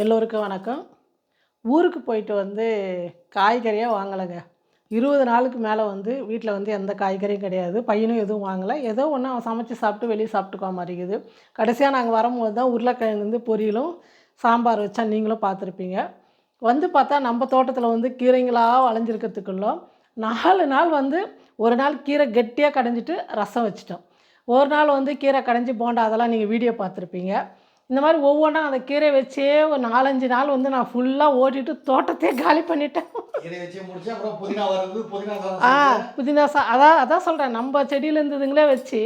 எல்லோருக்கும் வணக்கம். ஊருக்கு போயிட்டு வந்து காய்கறியாக வாங்கலைங்க. இருபது நாளுக்கு மேலே வந்து வீட்டில் வந்து எந்த காய்கறியும் கிடையாது. பையனும் எதுவும் வாங்கலை. ஏதோ ஒன்று அவன் சமைச்சு சாப்பிட்டு வெளியே சாப்பிட்டுக்கோ மாதிரிக்குது கடைசியாக நாங்கள் வரும்போது தான் உருளைக்கிழங்கு வந்து பொரியலும் சாம்பார் வச்சா நீங்களும் பார்த்துருப்பீங்க. வந்து பார்த்தா நம்ம தோட்டத்தில் வந்து கீரைங்களாக வளைஞ்சிருக்கிறதுக்குள்ளோ நாலு நாள் வந்து ஒரு நாள் கீரை கெட்டியாக கடைஞ்சிட்டு ரசம் வச்சிட்டோம். ஒரு நாள் வந்து கீரை கடைஞ்சி போண்டா அதெல்லாம் நீங்கள் வீடியோ பார்த்துருப்பீங்க. இந்த மாதிரி ஒவ்வொன்றா அந்த கீரை வச்சே ஒரு நாலஞ்சு நாள் வந்து நான் ஃபுல்லாக ஓட்டிட்டு தோட்டத்தையே காலி பண்ணிட்டேன். ஆ புதினா சா அதான் அதான் சொல்கிறேன் நம்ம செடியில் இருந்ததுங்களே வச்சு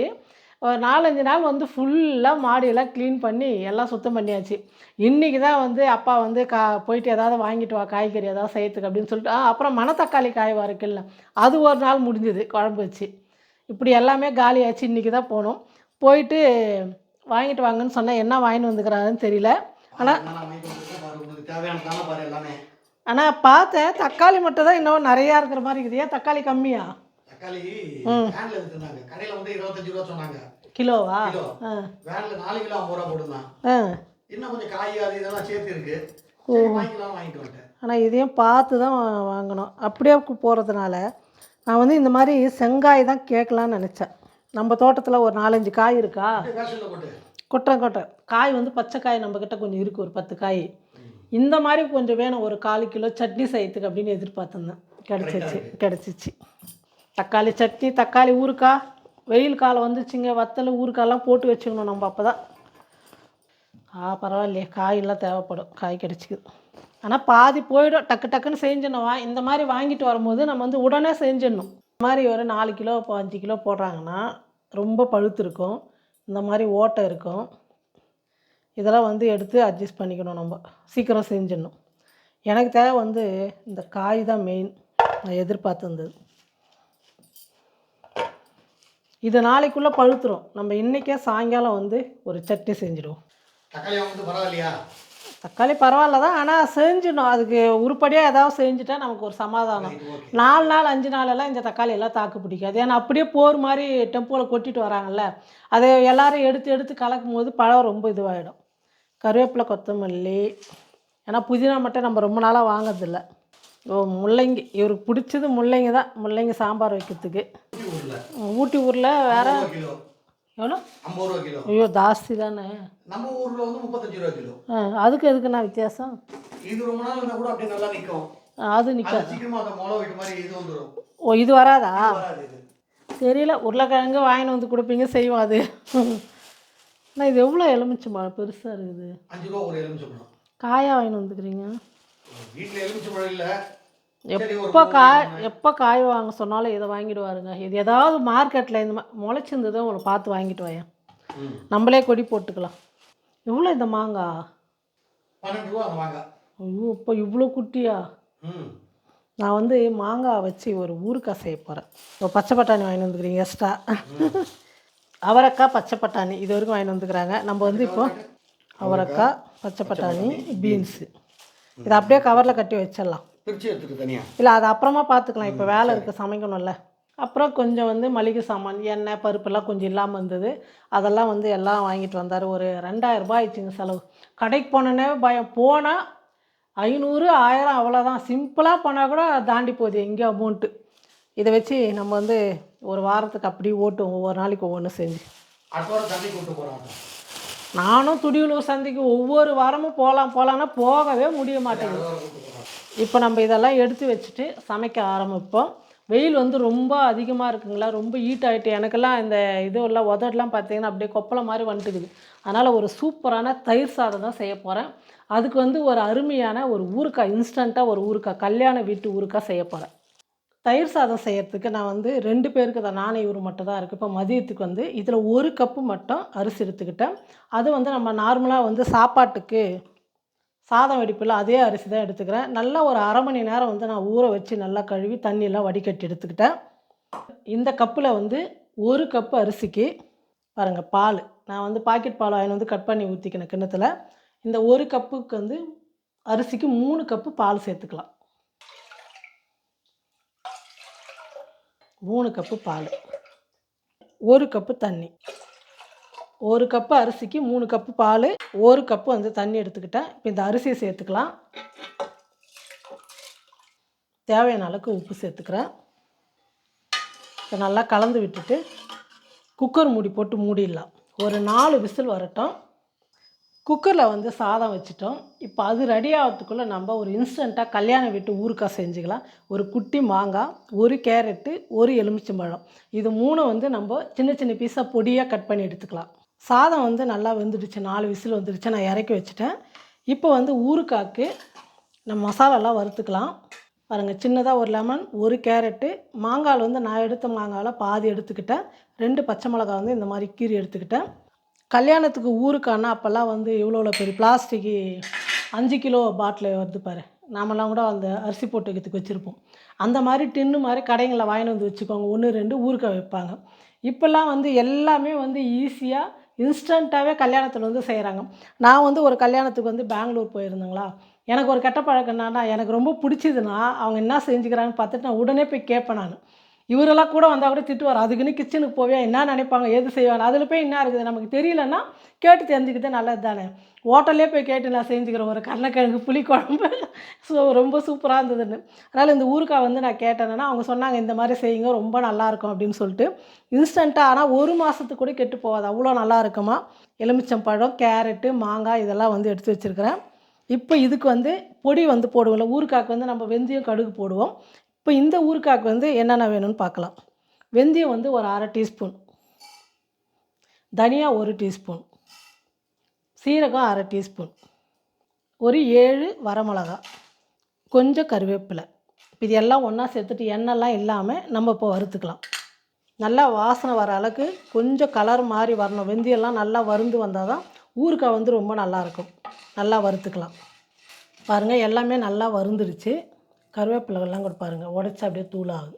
ஒரு நாலஞ்சு நாள் வந்து ஃபுல்லாக மாடியெல்லாம் க்ளீன் பண்ணி எல்லாம் சுத்தம் பண்ணியாச்சு. இன்றைக்கி தான் வந்து அப்பா வந்து கா போயிட்டு ஏதாவது வாங்கிட்டு வா காய்கறி ஏதாவது செய்யறதுக்கு அப்படின்னு சொல்லிட்டு அப்புறம் மணத்தக்காளி காய் இருக்குல்ல அது ஒரு நாள் முடிஞ்சுது குழம்பு வச்சு. இப்படி எல்லாமே காலியாச்சு. இன்றைக்கி தான் போனோம். போயிட்டு வாங்கிட்டு வாங்கன்னு சொன்னேன் என்ன வாங்கிட்டு வந்துக்கிறாருன்னு தெரியல. ஆனால் ஆனால் பார்த்தேன் தக்காளி மட்டும் தான் இன்னும் நிறையா இருக்கிற மாதிரி இருக்குது. ஏன் தக்காளி கம்மியா? தக்காளி வேன்ல வித்துருந்தாங்க கடையில வந்து இருபத்தஞ்சு ரூபா சொன்னாங்க. கிலோவா? வேன்ல நாலு கிலோ ஐம்பது ரூபா போட்டுருந்தான். ஆ. இன்னும் கொஞ்சம் காய் அது இதெல்லாம் சேர்த்து இருக்கு. சரி, வாங்கிக்கலாம் வாங்கிட்டு வந்துட்டேன். ஆனால் இதையும் பார்த்து தான் வாங்கணும். அப்படியே போகிறதுனால நான் வந்து இந்த மாதிரி செங்காய் தான் கேட்கலான்னு நினச்சேன். நம்ம தோட்டத்தில் ஒரு நாலஞ்சு காய் இருக்கா? கொட்டுறேன் கொட்டுறேன். காய் வந்து பச்சை காய் நம்மக்கிட்ட கொஞ்சம் இருக்குது ஒரு பத்து காய். இந்த மாதிரி கொஞ்சம் வேணும் ஒரு கால் கிலோ சட்னி செய்யறதுக்கு அப்படின்னு எதிர்பார்த்துருந்தேன். கிடச்சிச்சு கிடச்சிச்சு. தக்காளி சட்னி தக்காளி ஊறுக்காய் வெயில் காலம் வந்துச்சுங்க வத்தல் ஊறுக்காயெல்லாம் போட்டு வச்சுக்கணும் நம்ம அப்போ தான் ஆ பரவாயில்லையே காயெல்லாம் தேவைப்படும் காய் கிடச்சிக்குது. ஆனால் பாதி போயிடும் டக்கு டக்குன்னு செஞ்சிடணும். வா இந்த மாதிரி வாங்கிட்டு வரும்போது நம்ம வந்து உடனே செஞ்சிடணும். இந்த மாதிரி ஒரு நாலு கிலோ இப்போ அஞ்சு கிலோ போடுறாங்கன்னா ரொம்ப பழுத்து இருக்கும். இந்த மாதிரி ஓட்டை இருக்கும். இதெல்லாம் வந்து எடுத்து அட்ஜஸ்ட் பண்ணிக்கணும் நம்ம. சீக்கிரம் செஞ்சிடணும். எனக்கு தேவை வந்து இந்த காய் தான் மெயின் நான் எதிர்பார்த்துருந்தது. இது நாளைக்குள்ளே பழுத்துரும். நம்ம இன்றைக்கே சாயங்காலம் வந்து ஒரு சட்னி செஞ்சிடுவோம். தக்காளி வந்து பரவாயில்லையா? தக்காளி பரவாயில்ல தான் ஆனால் செஞ்சிடணும். அதுக்கு உருப்படியாக ஏதாவது செஞ்சுட்டா நமக்கு ஒரு சமாதானம். நாலு நாள் அஞ்சு நாளெல்லாம் இந்த தக்காளி எல்லாம் தாக்கு பிடிக்காது. ஏன்னா அப்படியே போர் மாதிரி டெம்போவில் கொட்டிட்டு வராங்கல்ல. அதை எல்லாரும் எடுத்து எடுத்து கலக்கும் போது பழம் ரொம்ப இதுவாகிடும் கருவேப்பிலை கொத்தமல்லி. ஏன்னா புதினா மட்டும் நம்ம ரொம்ப நாளாக வாங்குறதில்ல. ஓ முள்ளங்கி. இவருக்கு பிடிச்சது முள்ளங்கி தான். முள்ளங்கி சாம்பார் வைக்கிறதுக்கு. ஊட்டி ஊர்ல. வேறு எவ்வளோ? ஐம்பது ரூபா கிலோ. ஐயோ ஜாஸ்தி தானே. நம்ம ஊர்ல வந்து முப்பத்தஞ்சு ரூபா கிலோ. ஆ, அதுக்கு எதுக்குண்ணா வித்தியாசம்? இது ரொம்ப நாள் இருந்தா கூட அப்படியே நல்லா நிக்கும். ஆ, அது நிற்க அது சீக்கிரமா அந்த முளை வீட்டு மாதிரி இது வந்துடும் ஓ இது வராதா? தெரியல உருளைக்கிழங்கு வாங்கின்னு வந்து கொடுப்பீங்க செய்வோம் அது. அண்ணா இது எவ்வளோ எலுமிச்சம்பழம்? பெருசாக இருக்குது. அஞ்சு ரூபா ஒரு எலுமிச்சம்பழம். காயாக வாங்கின்னு வந்துக்கிறீங்க? வீட்டுல எலுமிச்சம்பழம் இல்ல. எப்போ காய் எப்போ காய் வாங்க சொன்னாலும் இதை வாங்கிடுவாருங்க. இது ஏதாவது மார்க்கெட்டில் இந்த மாதிரி முளைச்சிருந்ததை உங்களை பார்த்து வாங்கிட்டு வாயேன். நம்மளே கொடி போட்டுக்கலாம். எவ்வளோ இந்த மாங்காய் ஐயோ இப்போ இவ்வளோ குட்டியா? நான் வந்து மாங்காய் வச்சு ஒரு ஊறுகாய் செய்ய போகிறேன் இப்போ பச்சை பட்டாணி வாங்கிட்டு வந்துக்கிறீங்க எக்ஸ்ட்ரா அவரைக்காய் பச்சை பட்டாணி இது வரைக்கும் வாங்கிட்டு வந்துக்கிறாங்க. நம்ம வந்து இப்போ அவரைக்காய் பச்சை பட்டாணி பீன்ஸு. இதை அப்படியே கவரில் கட்டி வச்சிடலாம். பிரிச்சு எடுத்துட்டு தனியா? இல்லை அது அப்புறமா பார்த்துக்கலாம் இப்போ வேலை இருக்குது சமைக்கணும்ல. அப்புறம் கொஞ்சம் வந்து மளிகை சாமான் எண்ணெய் பருப்பெல்லாம் கொஞ்சம் இல்லாமல் இருந்தது. அதெல்லாம் வந்து எல்லாம் வாங்கிட்டு வந்தார். ஒரு ரெண்டாயிரம் ரூபாய் ஆயிடுச்சுங்க செலவு. கடைக்கு போனோன்னே பயம். போனால் ஐநூறு ஆயிரம் அவ்வளோதான் சிம்பிளாக போனால் கூட தாண்டி போகுது எங்கேயோ அமௌண்ட்டு இதை வச்சு நம்ம வந்து ஒரு வாரத்துக்கு அப்படியே ஓட்டுவோம் ஒவ்வொரு நாளைக்கு ஒவ்வொன்று செஞ்சு. நானும் துடியலூர் சந்தைக்கு ஒவ்வொரு வாரமும் போகலாம் போகலான்னா போகவே முடிய மாட்டேங்குது. இப்போ நம்ம இதெல்லாம் எடுத்து வச்சுட்டு சமைக்க ஆரம்பிப்போம். வெயில் வந்து ரொம்ப அதிகமாக இருக்குங்களா? ரொம்ப ஹீட் ஆகிட்டு எனக்கெல்லாம் இந்த இதெல்லாம் உதடெலாம் பார்த்தீங்கன்னா அப்படியே கொப்பளை மாதிரி வந்துட்டுக்குது அதனால் ஒரு சூப்பரான தயிர் சாதம் தான் செய்ய போகிறேன் அதுக்கு வந்து ஒரு அருமையான ஒரு ஊறுக்காய் இன்ஸ்டண்ட்டாக ஒரு ஊறுக்காய் கல்யாண வீட்டு ஊறுக்காய் செய்ய போகிறேன் தயிர் சாதம் செய்யறதுக்கு நான் வந்து ரெண்டு பேருக்கு தான் நானே இவர் மட்டும் தான் இருக்குது இப்போ மதியத்துக்கு வந்து இதில் ஒரு கப்பு மட்டும் அரிசி எடுத்துக்கிட்டேன். அது வந்து நம்ம நார்மலாக வந்து சாப்பாட்டுக்கு சாதம் வெடிப்பில் அதே அரிசி தான் எடுத்துக்கிறேன். நல்லா ஒரு அரை மணி நேரம் வந்து நான் ஊற வச்சு நல்லா கழுவி தண்ணியெல்லாம் வடிகட்டி எடுத்துக்கிட்டேன். இந்த கப்பில் வந்து ஒரு கப்பு அரிசிக்கு பாருங்கள் பால். நான் வந்து பாக்கெட் பால் வாங்கி வந்து கட் பண்ணி ஊற்றிக்கினேன் கிண்ணத்தில் இந்த ஒரு கப்புக்கு வந்து அரிசிக்கு மூணு கப்பு பால் சேர்த்துக்கலாம். மூணு கப்பு பால். ஒரு கப்பு தண்ணி. ஒரு கப்பு அரிசிக்கு மூணு கப்பு பால் ஒரு கப்பு வந்து தண்ணி எடுத்துக்கிட்டேன் இப்போ இந்த அரிசியை சேர்த்துக்கலாம். தேவையான அளவுக்கு உப்பு சேர்த்துக்கிறேன். இப்போ நல்லா கலந்து விட்டுட்டு குக்கர் மூடி போட்டு மூடிடலாம். ஒரு நாலு விசில் வரட்டும். குக்கரில் வந்து சாதம் வச்சுட்டோம். இப்போ அது ரெடி ஆகிறதுக்குள்ளே நம்ம ஒரு இன்ஸ்டண்ட்டாக கல்யாணம் வீட்டு ஊறுக்காய் செஞ்சுக்கலாம். ஒரு குட்டி மாங்காய் ஒரு கேரட்டு ஒரு எலுமிச்சம்பழம். இது மூணு வந்து நம்ம சின்ன சின்ன பீஸாக பொடியாக கட் பண்ணி எடுத்துக்கலாம். சாதம் வந்து நல்லா வெந்துடுச்சு நாலு விசில் வந்துடுச்சு நான் இறக்கி வச்சுட்டேன். இப்போ வந்து ஊறுக்காக்கு நம்ம மசாலாலாம் வறுத்துக்கலாம். பாருங்கள் சின்னதாக ஒரு லெமன் ஒரு கேரட்டு மாங்காய் வந்து நான் எடுத்த மாங்காயில் பாதி எடுத்துக்கிட்டேன். ரெண்டு பச்சை மிளகாய் வந்து இந்த மாதிரி கீரி எடுத்துக்கிட்டேன். கல்யாணத்துக்கு ஊருக்கானா அப்போல்லாம் வந்து இவ்வளோ இவ்வளோ பெரிய பிளாஸ்டிக்கு அஞ்சு கிலோ பாட்டில் வருது பாரு. நாமெல்லாம் கூட அந்த அரிசி போட்டு வைக்கிறதுக்கு வச்சுருப்போம். அந்த மாதிரி டின்னு மாதிரி கடைங்களில் வாங்கிட்டு வந்து வச்சுக்கோங்க. ஒன்று ரெண்டு ஊறுகாய் வைப்பாங்க. இப்போல்லாம் வந்து எல்லாமே வந்து ஈஸியாக இன்ஸ்டண்ட்டாகவே கல்யாணத்தில் வந்து செய்கிறாங்க நான் வந்து ஒரு கல்யாணத்துக்கு வந்து பெங்களூர் போயிருந்தேங்களா? எனக்கு ஒரு கெட்ட பழக்கம் என்னன்னா எனக்கு ரொம்ப பிடிச்சதுன்னா அவங்க என்ன செஞ்சுக்கிறாங்கன்னு பார்த்துட்டு நான் உடனே போய் கேட்பேன் நான். இவரெல்லாம் கூட வந்தால் கூட திட்டுவார். அதுக்குன்னு கிச்சனுக்கு போவியா? என்ன நினைப்பாங்க? எது செய்வாங்க? அதில் போய் என்ன இருக்குது? நமக்கு தெரியலன்னா கேட்டு தெரிஞ்சுக்கிட்டே நல்லது தானே ஹோட்டல்லே போய் கேட்டு நான் செஞ்சுக்கிறேன். ஒரு கருணக்கிழங்கு புளி குழம்பு ஸோ ரொம்ப சூப்பராக இருந்ததுன்னு. அதனால் இந்த ஊருக்கா வந்து நான் கேட்டேன்னா அவங்க சொன்னாங்க இந்த மாதிரி செய்யுங்க ரொம்ப நல்லாயிருக்கும் அப்படின்னு சொல்லிட்டு. இன்ஸ்டண்ட்டாக ஆனால் ஒரு மாதத்துக்கு கூட கெட்டு போகாது. அவ்வளோ நல்லா இருக்குமா? எலுமிச்சம்பழம் கேரட்டு மாங்காய் இதெல்லாம் வந்து எடுத்து வச்சுருக்கிறேன். இப்போ இதுக்கு வந்து பொடி வந்து போடுவோம்ல ஊறுகாய்க்கு வந்து நம்ம வெந்தயம் கடுகு போடுவோம். இப்போ இந்த ஊறுகாய்க்கு வந்து என்னென்ன வேணும்னு பார்க்கலாம். வெந்தயம் வந்து ஒரு அரை டீஸ்பூன். தனியா ஒரு டீஸ்பூன். சீரகம் அரை டீஸ்பூன். ஒரு ஏழு வரமிளகா. கொஞ்சம் கருவேப்பிலை. இப்போ இது எல்லாம் ஒன்றா சேர்த்துட்டு எண்ணெய்லாம் இல்லாமல் நம்ம இப்போ வறுத்துக்கலாம். நல்லா வாசனை வர அளவுக்கு கொஞ்சம் கலர் மாதிரி வரணும். வெந்தயம்லாம் நல்லா வருந்து வந்தால் தான் ஊறுகாய் வந்து ரொம்ப நல்லாயிருக்கும் நல்லா வறுத்துக்கலாம். பாருங்கள் எல்லாமே நல்லா வருந்துடுச்சு கருவேப்பிலைகள்லாம் கூட பாருங்கள் உடச்சி அப்படியே தூளாகுது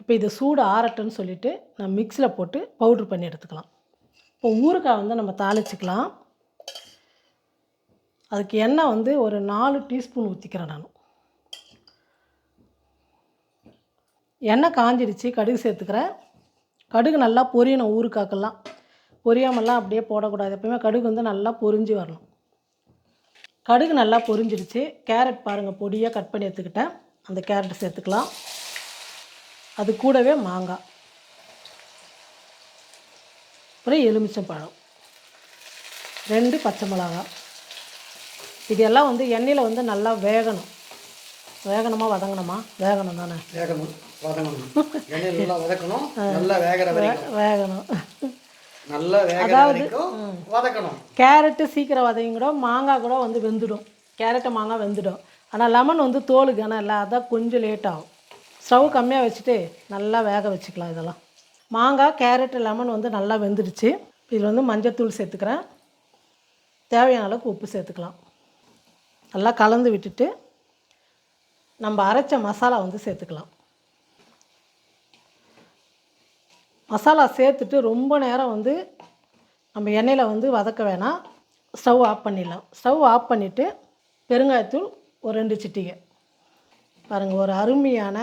இப்போ இது சூடு ஆறட்டுன்னு சொல்லிவிட்டு நான் மிக்ஸியில் போட்டு பவுட்ரு பண்ணி எடுத்துக்கலாம். இப்போ ஊறுகாய் வந்து நம்ம தாளிச்சிக்கலாம். அதுக்கு எண்ணெய் வந்து ஒரு நாலு டீஸ்பூன் ஊற்றிக்கிறேன் நான். எண்ணெய் காஞ்சிடுச்சு கடுகு சேர்த்துக்கிறேன். கடுகு நல்லா பொரியணும் ஊறுகாக்கெல்லாம் பொரியாமல்லாம் அப்படியே போடக்கூடாது. எப்பயுமே கடுகு வந்து நல்லா பொரிஞ்சு வரணும். கடுகு நல்லா பொரிஞ்சிடுச்சு. கேரட் பாருங்கள் பொடியாக கட் பண்ணி எடுத்துக்கிட்டேன். அந்த கேரட் சேர்த்துக்கலாம். அது கூடவே மாங்காய். அப்புறம் எலுமிச்சம்பழம். ரெண்டு பச்சை மிளகாய். இது எல்லாம் வந்து எண்ணெயில் வந்து நல்லா வேகணும். வேகணுமா வதங்கணுமா? வேகணும் தானே? வேகணும் வதங்கணும். எண்ணெயில் நல்லா வதக்கணும். நல்லா வேகிற வேகணும். நல்லா வரைக்கும் வதக்கணும். கேரட்டு சீக்கிரம் வதங்கிடும் மாங்காய் கூட வந்து வெந்துடும். கேரட்டு மாங்காய் வெந்துடும். ஆனால் லெமன் வந்து தோலுக்கு ஆனால் இல்லை அதான் கொஞ்சம் லேட் ஆகும். ஸ்டவ் கம்மியாக வச்சுட்டு நல்லா வேக வச்சுக்கலாம் இதெல்லாம். மாங்காய் கேரட்டு லெமன் வந்து நல்லா வெந்துடுச்சு. இதில் வந்து மஞ்சத்தூள் சேர்த்துக்கிறேன். தேவையான அளவுக்கு உப்பு சேர்த்துக்கலாம். நல்லா கலந்து விட்டுட்டு நம்ம அரைச்ச மசாலா வந்து சேர்த்துக்கலாம். மசாலா சேர்த்துட்டு ரொம்ப நேரம் வந்து நம்ம எண்ணெயில் வந்து வதக்க வேணாம். ஸ்டவ் ஆஃப் பண்ணிடலாம். ஸ்டவ் ஆஃப் பண்ணிவிட்டு பெருங்காயத்தூள் ஒரு ரெண்டு சிட்டிகை. பாருங்கள் ஒரு அருமையான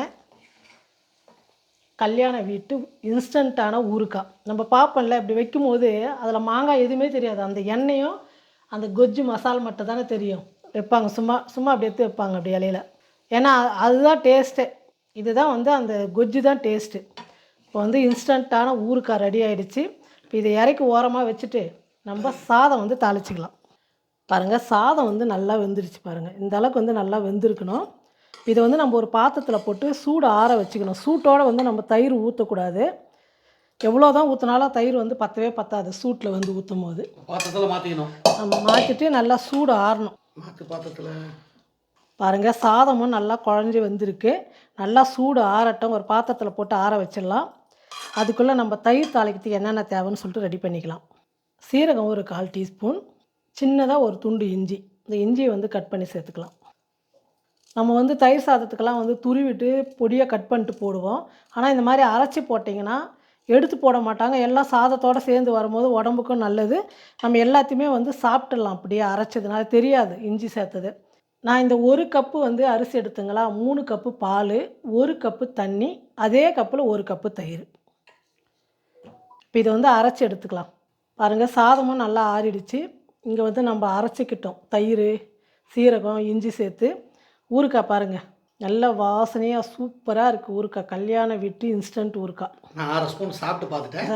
கல்யாண வீட்டு இன்ஸ்டண்ட்டான ஊறுக்காய் நம்ம பார்ப்போம்ல இப்படி வைக்கும்போது அதில் மாங்காய் எதுவுமே தெரியாது. அந்த எண்ணெயும் அந்த கொஜ்ஜு மசால் மட்டும் தானே தெரியும். வைப்பாங்க. சும்மா சும்மா அப்படி எடுத்து வைப்பாங்க அப்படி இலையில. ஏன்னா அதுதான் டேஸ்ட்டே இதுதான் வந்து அந்த கொஜ்ஜு தான் டேஸ்ட்டு இப்போ வந்து இன்ஸ்டண்ட்டான ஊறுகாய் ரெடி ஆயிடுச்சு. இப்போ இதை இறக்கி ஓரமாக வச்சுட்டு நம்ம சாதம் வந்து தாளிச்சிக்கலாம். பாருங்கள் சாதம் வந்து நல்லா வெந்துருச்சு பாருங்கள் இந்த அளவுக்கு வந்து நல்லா வெந்திருக்கணும். இதை வந்து நம்ம ஒரு பாத்திரத்தில் போட்டு சூடு ஆற வச்சுக்கணும். சூட்டோடு வந்து நம்ம தயிர் ஊற்றக்கூடாது எவ்வளோ தான் ஊற்றினாலும் தயிர் வந்து பத்தவே பத்தாது சூட்டில் வந்து ஊற்றும் போது பாத்திரத்தில் மாற்றிக்கணும் நம்ம மாற்றிட்டு நல்லா சூடு ஆறணும். பாத்திரத்தில். பாருங்கள் சாதமும் நல்லா குழஞ்சி வந்திருக்கு. நல்லா சூடு ஆறட்டும். ஒரு பாத்திரத்தில் போட்டு ஆற வச்சிடலாம். அதுக்குள்ளே நம்ம தயிர் தாளிக்கிறதுக்கு என்னென்ன தேவைன்னு சொல்லிட்டு ரெடி பண்ணிக்கலாம். சீரகம் ஒரு கால் டீஸ்பூன். சின்னதாக ஒரு துண்டு இஞ்சி. இந்த இஞ்சியை வந்து கட் பண்ணி சேர்த்துக்கலாம். நம்ம வந்து தயிர் சாதத்துக்கெல்லாம் வந்து துருவிட்டு பொடியாக கட் பண்ணிட்டு போடுவோம். ஆனால் இந்த மாதிரி அரைச்சி போட்டிங்கன்னா எடுத்து போட மாட்டாங்க. எல்லாம் சாதத்தோடு சேர்ந்து வரும்போது உடம்புக்கும் நல்லது. நம்ம எல்லாத்தையுமே வந்து சாப்பிட்டுடலாம். அப்படியே அரைச்சதுனால தெரியாது இஞ்சி சேர்த்தது. நான் இந்த ஒரு கப்பு வந்து அரிசி எடுத்துங்களா? மூணு கப்பு பால் ஒரு கப்பு தண்ணி அதே கப்பில் ஒரு கப்பு தயிர். இப்போ இதை வந்து அரைச்சி எடுத்துக்கலாம். பாருங்கள் சாதமும் நல்லா ஆறிடுச்சு. இங்கே வந்து நம்ம அரைச்சிக்கிட்டோம். தயிர் சீரகம் இஞ்சி சேர்த்து. ஊறுக்காய் பாருங்கள் நல்ல வாசனையாக சூப்பராக இருக்குது ஊறுக்காய் கல்யாண வீட்டு இன்ஸ்டன்ட் ஊறுக்காய் நான் அரை ஸ்பூன் சாப்பிட்டு பார்த்துட்டேன்.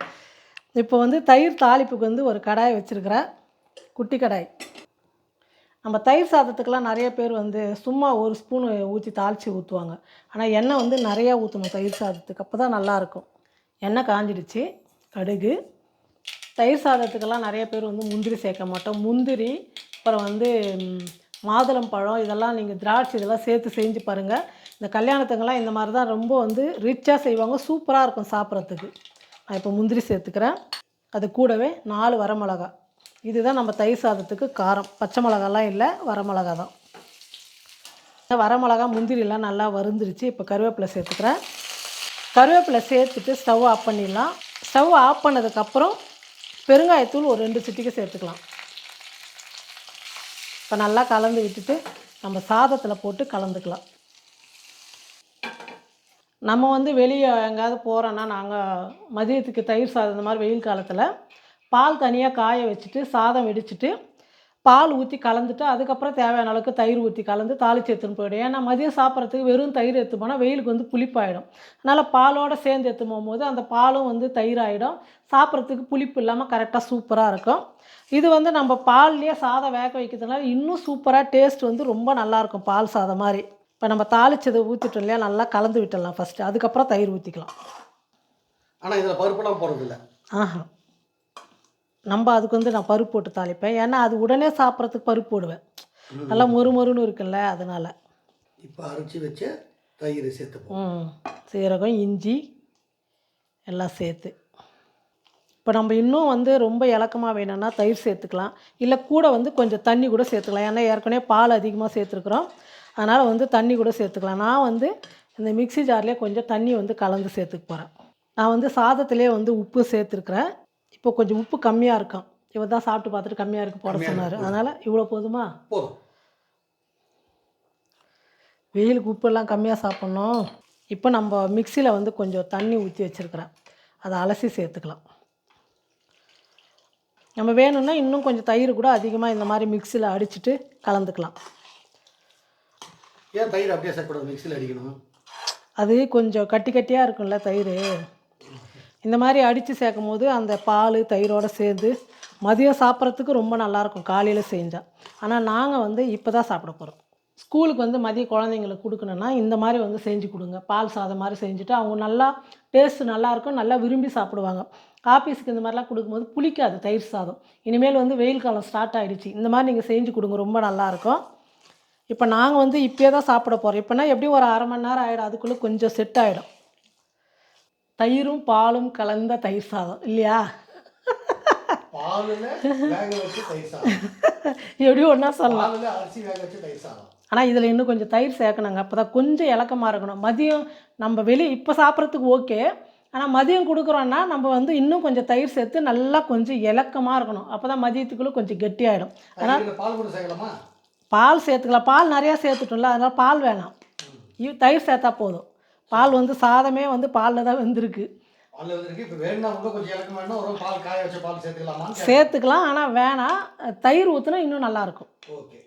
இப்போ வந்து தயிர் தாளிப்புக்கு வந்து ஒரு கடாய் வச்சுருக்கிறேன். குட்டி கடாய். நம்ம தயிர் சாதத்துக்கெலாம் நிறைய பேர் வந்து சும்மா ஒரு ஸ்பூன் ஊற்றி தாளித்து ஊற்றுவாங்க ஆனால் எண்ணெய் வந்து நிறையா ஊற்றணும் தயிர் சாதத்துக்கு. அப்போ தான் நல்லாயிருக்கும் எண்ணெய் காஞ்சிடுச்சு. கடுகு. தயிர் சாதத்துக்கெல்லாம் நிறைய பேர் வந்து முந்திரி சேர்க்க மாட்டோம். முந்திரி அப்புறம் வந்து மாதுளம் பழம் இதெல்லாம் நீங்கள் திராட்சை இதெல்லாம் சேர்த்து செஞ்சு பாருங்கள் இந்த கல்யாணத்துக்கெல்லாம் இந்த மாதிரி தான் ரொம்ப வந்து ரிச்சாக செய்வாங்க. சூப்பராக இருக்கும் சாப்பிட்றதுக்கு. நான் இப்போ முந்திரி சேர்த்துக்கிறேன். அது கூடவே நாலு வரமிளகா இதுதான் நம்ம தயிர் சாதத்துக்கு காரம். பச்சை மிளகாலாம் இல்லை வரமிளகா தான் வரமிளகா முந்திரிலாம் நல்லா வருந்துருச்சு இப்போ கருவேப்பிலை சேர்த்துக்கிறேன். கருவேப்பிலை சேர்த்துட்டு ஸ்டவ் ஆஃப் பண்ணிடலாம். ஸ்டவ் ஆஃப் பண்ணதுக்கப்புறம் பெருங்காயத்தூள் ஒரு ரெண்டு சிட்டிக்கு சேர்த்துக்கலாம். இப்போ நல்லா கலந்து விட்டுட்டு நம்ம சாதத்தில் போட்டு கலந்துக்கலாம். நம்ம வந்து வெளியே எங்கேயாவது போகிறோன்னா நாங்கள் மதியத்துக்கு தயிர் சாதம் இந்த மாதிரி வெயில் காலத்தில் பால் தனியாக காய வச்சுட்டு சாதம் வெடிச்சிட்டு பால் ஊற்றி கலந்துட்டு அதுக்கப்புறம் தேவையான அளவுக்கு தயிர் ஊற்றி கலந்து தாளிச்சு எடுத்துன்னு போயிடும். ஏன்னா மதியம் சாப்பிட்றதுக்கு வெறும் தயிர் எடுத்து போனால் வெயிலுக்கு வந்து புளிப்பாயிடும். அதனால் பாலோடு சேர்ந்து எடுத்து போகும்போது அந்த பாலும் வந்து தயிர் ஆகிடும் சாப்பிட்றதுக்கு புளிப்பு இல்லாமல் கரெக்டாக சூப்பராக இருக்கும். இது வந்து நம்ம பால்லையே சாதம் வேக வைக்கிறதுனால இன்னும் சூப்பராக டேஸ்ட் வந்து ரொம்ப நல்லாயிருக்கும் பால் சாதம் மாதிரி. இப்போ நம்ம தாளிச்சதை ஊற்றிட்டோம் இல்லையா நல்லா கலந்து விட்டுடலாம் ஃபஸ்ட்டு அதுக்கப்புறம் தயிர் ஊற்றிக்கலாம் ஆனால் இதில் பருப்புலாம் போடுறதில்ல. ஆஹா. நம்ம அதுக்கு வந்து நான் பருப்பு போட்டு தாளிப்பேன். ஏன்னா அது உடனே சாப்பிட்றதுக்கு பருப்பு போடுவேன். நல்லா மொறு மொறுன்னு இருக்குல்ல அதனால். இப்போ அரைச்சி வச்சு தயிர் சேர்த்துப்போம். ம். சீரகம் இஞ்சி எல்லாம் சேர்த்து. இப்போ நம்ம இன்னும் வந்து ரொம்ப இலக்கமாக வேணும்னா தயிர் சேர்த்துக்கலாம். இல்லை கூட வந்து கொஞ்சம் தண்ணி கூட சேர்த்துக்கலாம். ஏன்னா ஏற்கனவே பால் அதிகமாக சேர்த்துருக்குறோம். அதனால் வந்து தண்ணி கூட சேர்த்துக்கலாம். நான் வந்து இந்த மிக்ஸி ஜார்லேயே கொஞ்சம் தண்ணி வந்து கலந்து சேர்த்துக்க போகிறேன் நான் வந்து சாதத்திலே வந்து உப்பு சேர்த்துருக்குறேன். இப்போ கொஞ்சம் உப்பு கம்மியாக இருக்கும் இவர் தான் சாப்பிட்டு பார்த்துட்டு கம்மியாக இருக்கு போட சொன்னார். அதனால் இவ்வளோ போதுமா? போதும். வெயிலுக்கு உப்பெல்லாம் கம்மியாக சாப்பிட்ணும். இப்போ நம்ம மிக்சியில் வந்து கொஞ்சம் தண்ணி ஊற்றி வச்சுருக்கிறேன். அதை அலசி சேர்த்துக்கலாம். நம்ம வேணும்னா இன்னும் கொஞ்சம் தயிர் கூட அதிகமாக இந்த மாதிரி மிக்சியில் அடிச்சிட்டு கலந்துக்கலாம். ஏன் தயிர் அப்படியே சேர்க்கக்கூடாது? மிக்சியில் அடிக்கணும்? அது கொஞ்சம் கட்டி கட்டியாக இருக்கும்ல தயிர். இந்த மாதிரி அடித்து சேர்க்கும் போது அந்த பால் தயிரோடு சேர்ந்து மதியம் சாப்பிட்றதுக்கு ரொம்ப நல்லாயிருக்கும் காலையில் செஞ்சால் ஆனால் நாங்கள் வந்து இப்போ தான் சாப்பிட போகிறோம் ஸ்கூலுக்கு வந்து மதிய குழந்தைங்களுக்கு கொடுக்கணுன்னா இந்த மாதிரி வந்து செஞ்சு கொடுங்க. பால் சாதம் மாதிரி செஞ்சுட்டு அவங்க நல்லா டேஸ்ட்டு நல்லாயிருக்கும் நல்லா விரும்பி சாப்பிடுவாங்க. ஆஃபீஸுக்கு இந்த மாதிரிலாம் கொடுக்கும்போது புளிக்காது தயிர் சாதம். இனிமேல் வந்து வெயில் காலம் ஸ்டார்ட் ஆகிடுச்சு இந்த மாதிரி நீங்கள் செஞ்சு கொடுங்க ரொம்ப நல்லாயிருக்கும். இப்போ நாங்கள் வந்து இப்போயே தான் சாப்பிட போகிறோம் இப்போனா எப்படியும் ஒரு அரை மணி நேரம் ஆகிடும் அதுக்குள்ளே கொஞ்சம் செட் ஆகிடும் தயிரும் பாலும் கலந்த தயிர் சாதம் இல்லையா? எப்படியும் ஒன்றா சொல்லலாம். ஆனால் இதில் இன்னும் கொஞ்சம் தயிர் சேர்க்கணுங்க. அப்போ தான் கொஞ்சம் இலக்கமாக இருக்கணும். மதியம் நம்ம வெளியே இப்போ சாப்பிட்றதுக்கு ஓகே. ஆனால் மதியம் கொடுக்குறோன்னா நம்ம வந்து இன்னும் கொஞ்சம் தயிர் சேர்த்து நல்லா கொஞ்சம் இலக்கமாக இருக்கணும். அப்போ தான் மதியத்துக்குள்ளே கொஞ்சம் கெட்டியாயிடும். தயிரில் பால் கூட சேர்க்கலாமா? பால் சேர்த்துக்கலாம். பால் நிறையா சேர்த்துட்டோம்ல அதனால் பால் வேணாம். தயிர் சேர்த்தா போதும். பால் வந்து சாதமே வந்து பாலில் தான் வெந்திருக்கு. சேர்த்துக்கலாம். ஆனால் வேணாம் தயிர் ஊற்றினா இன்னும் நல்லாயிருக்கும்.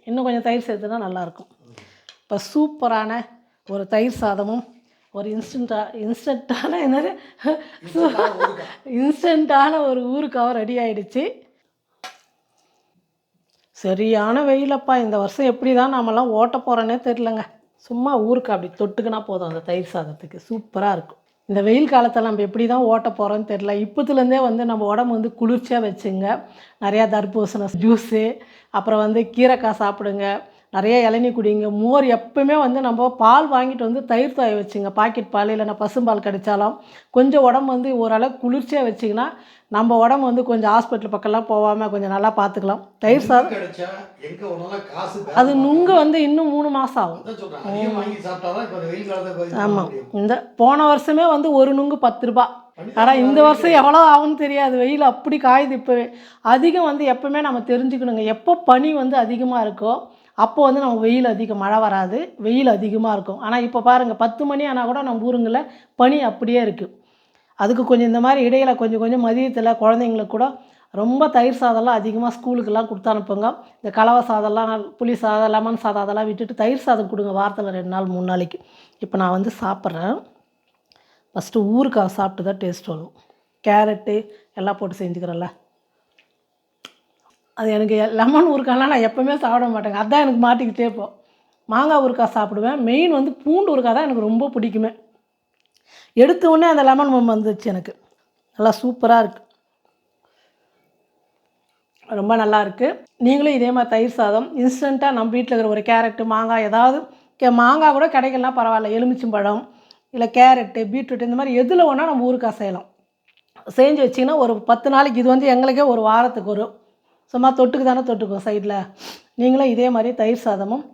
இன்னும் கொஞ்சம் தயிர் சேர்த்துனா நல்லாயிருக்கும். இப்போ சூப்பரான ஒரு தயிர் சாதமும் ஒரு இன்ஸ்டண்ட்டா இன்ஸ்டண்ட்டான என்னது? இன்ஸ்டண்ட்டான ஒரு ஊருக்காவும் ரெடி ஆயிடுச்சு. சரியான வெயிலப்பா. இந்த வருஷம் எப்படி தான் நாமெல்லாம் ஓட்ட போகிறோன்னே தெரிலங்க சும்மா ஊருக்கு அப்படி தொட்டுக்கினா போதும் அந்த தயிர் சாதத்துக்கு. சூப்பராக இருக்கும். இந்த வெயில் காலத்தில் நம்ம எப்படி தான் ஓட்ட போகிறோன்னு தெரில இப்போத்துலேருந்தே வந்து நம்ம உடம்பு வந்து குளிர்ச்சியாக வச்சுங்க. நிறையா தர்பூசணி ஜூஸு அப்புறம் வந்து கீரைக்காய் சாப்பிடுங்க. நிறைய இளநீ குடிங்க. மோர் எப்பவுமே வந்து நம்ம பால் வாங்கிட்டு வந்து தயிர் தாய வச்சுங்க. பாக்கெட் பால் இல்லைன்னா பசும்பால் கிடைச்சாலும். கொஞ்சம் உடம்பு வந்து ஓரளவுக்கு குளிர்ச்சியாக வச்சிங்கன்னா நம்ம உடம்பு வந்து கொஞ்சம் ஹாஸ்பிட்டல் பக்கம்லாம் போகாமல் கொஞ்சம் நல்லா பார்த்துக்கலாம் தயிர் சாதம் அது நுங்கு வந்து இன்னும் மூணு மாதம் ஆகும். ஆமாம். இந்த போன வருஷமே வந்து ஒரு நுங்கு பத்து ரூபா. ஆனால் இந்த வருஷம் எவ்வளோ ஆகும்னு தெரியாது. வெயில் அப்படி காயுது இப்போவே. அதிகம் வந்து எப்பவுமே நம்ம தெரிஞ்சுக்கணுங்க. எப்போ பனி வந்து அதிகமாக இருக்கோ அப்போ வந்து நம்ம வெயில் அதிகம் மழை வராது வெயில் அதிகமாக இருக்கும். ஆனால் இப்போ பாருங்கள் பத்து மணி ஆனால் கூட நம்ம ஊருங்களில் பனி அப்படியே இருக்குது அதுக்கு கொஞ்சம் இந்த மாதிரி இடையில் கொஞ்சம் கொஞ்சம் மதியத்தில் குழந்தைங்களுக்கு கூட ரொம்ப தயிர் சாதம்லாம் அதிகமாக ஸ்கூலுக்கெல்லாம் கொடுத்து அனுப்புங்க. இந்த கலவை சாதம்லாம் புளி சாதம் லெமன் சாதம் அதெல்லாம் விட்டுட்டு தயிர் சாதம் கொடுங்க வாரத்தில் ரெண்டு நாள் மூணு நாளைக்கு. இப்போ நான் வந்து சாப்பிட்றேன். ஃபஸ்ட்டு ஊருக்காக சாப்பிட்டு தான் டேஸ்ட் வரும். கேரட்டு எல்லாம் போட்டு செஞ்சுக்கிறேன்ல. அது எனக்கு லெமன் ஊறுகாய்லாம் நான் எப்போவுமே சாப்பிட மாட்டேங்க. அதான் எனக்கு மாட்டிக்கிட்டே இப்போ மாங்காய் ஊறுகாய் சாப்பிடுவேன். மெயின் வந்து பூண்டு ஊறுக்காய் தான் எனக்கு ரொம்ப பிடிக்குமே. எடுத்த உடனே அந்த லெமன் மம் வந்துச்சு எனக்கு. நல்லா சூப்பராக இருக்குது ரொம்ப நல்லா இருக்குது நீங்களும் இதே மாதிரி தயிர் சாதம் இன்ஸ்டண்ட்டாக நம்ம வீட்டில் இருக்கிற ஒரு கேரட்டு மாங்காய் ஏதாவது கே மாங்காய் கூட கிடைக்கலாம் பரவாயில்ல. எலுமிச்சம்பழம் இல்லை கேரட்டு பீட்ரூட் இந்த மாதிரி எதில் வேணால் நம்ம ஊறுகாய் செய்யலாம். செஞ்சு வச்சிங்கன்னா ஒரு பத்து நாளைக்கு இது வந்து எங்களுக்கே ஒரு வாரத்துக்கு வரும் சும்மா தொட்டுக்கு தானே தொட்டுக்குவோம் சைடில் நீங்களும் இதே மாதிரி தயிர் சாதமும்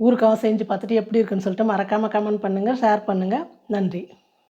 ஊறுகாவும் செஞ்சு பார்த்துட்டு எப்படி இருக்குன்னு சொல்லிட்டு மறக்காமல் கமெண்ட் பண்ணுங்கள் ஷேர் பண்ணுங்கள் நன்றி.